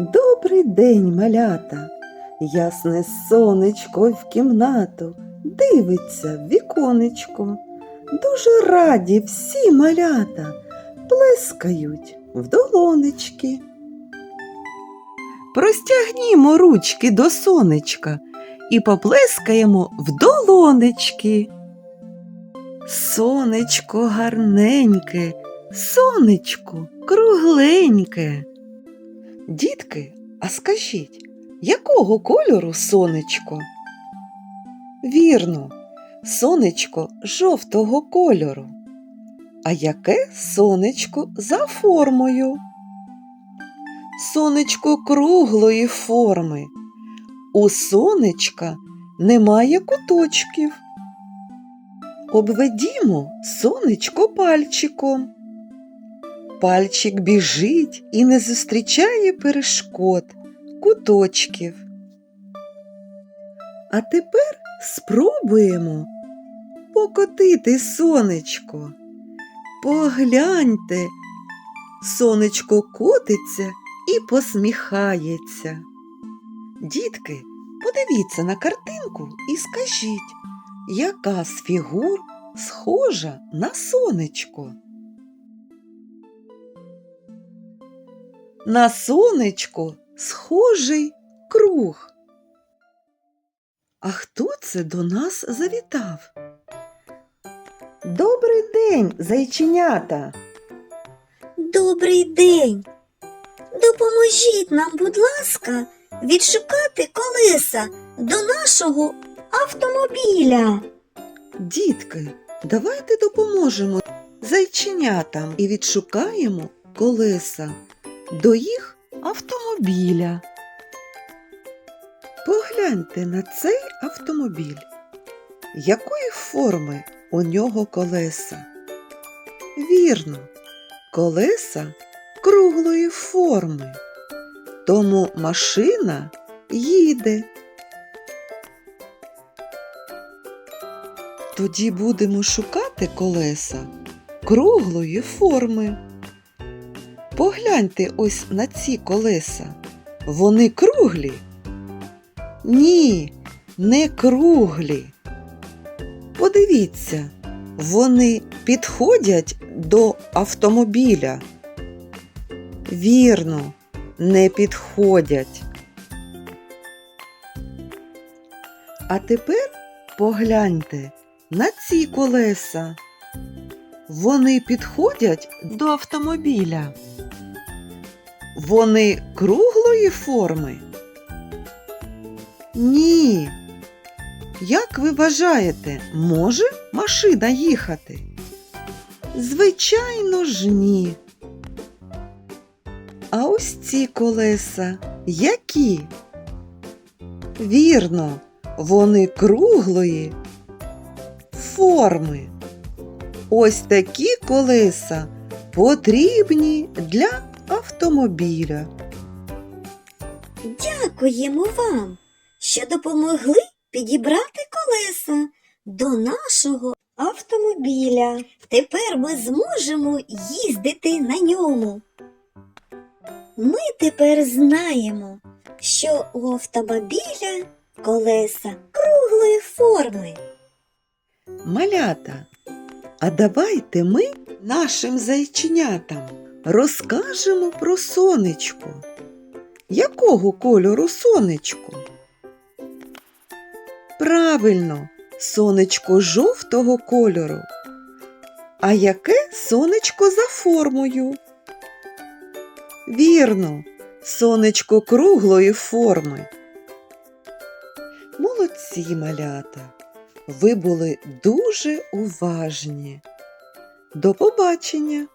Добрий день, малята. Ясне сонечко в кімнату дивиться в віконечко. Дуже раді всі малята плескають в долонечки. Простягнімо ручки до сонечка і поплескаємо в долонечки. Сонечко гарненьке, сонечко кругленьке. Дітки, а скажіть, якого кольору сонечко? Вірно, сонечко жовтого кольору. А яке сонечко за формою? Сонечко круглої форми. У сонечка немає куточків. Обведімо сонечко пальчиком. Пальчик біжить і не зустрічає перешкод, куточків. А тепер спробуємо покотити сонечко. Погляньте, сонечко котиться і посміхається. Дітки, подивіться на картинку і скажіть, яка з фігур схожа на сонечко? На сонечко схожий круг. А хто це до нас завітав? Добрий день, зайченята! Добрий день. Допоможіть нам, будь ласка, відшукати колеса до нашого автомобіля. Дітки, давайте допоможемо зайченятам і відшукаємо колеса до їх автомобіля. Погляньте на цей автомобіль. Якої форми у нього колеса? Вірно, колеса круглої форми. Тому машина їде. Тоді будемо шукати колеса круглої форми. Погляньте ось на ці колеса. Вони круглі? Ні, не круглі. Подивіться, вони підходять до автомобіля. Вірно, не підходять. А тепер погляньте на ці колеса. Вони підходять до автомобіля. Вони круглої форми? Ні. Як ви вважаєте, може машина їхати? Звичайно ж ні. А ось ці колеса які? Вірно, вони круглої форми. Ось такі колеса потрібні для автомобіля. Дякуємо вам, що допомогли підібрати колеса до нашого автомобіля. Тепер ми зможемо їздити на ньому. Ми тепер знаємо, що у автомобіля колеса круглої форми. Малята, а давайте ми нашим зайченятам розкажемо про сонечко. Якого кольору сонечко? Правильно, сонечко жовтого кольору. А яке сонечко за формою? Вірно, сонечко круглої форми. Молодці малята! Ви були дуже уважні. До побачення!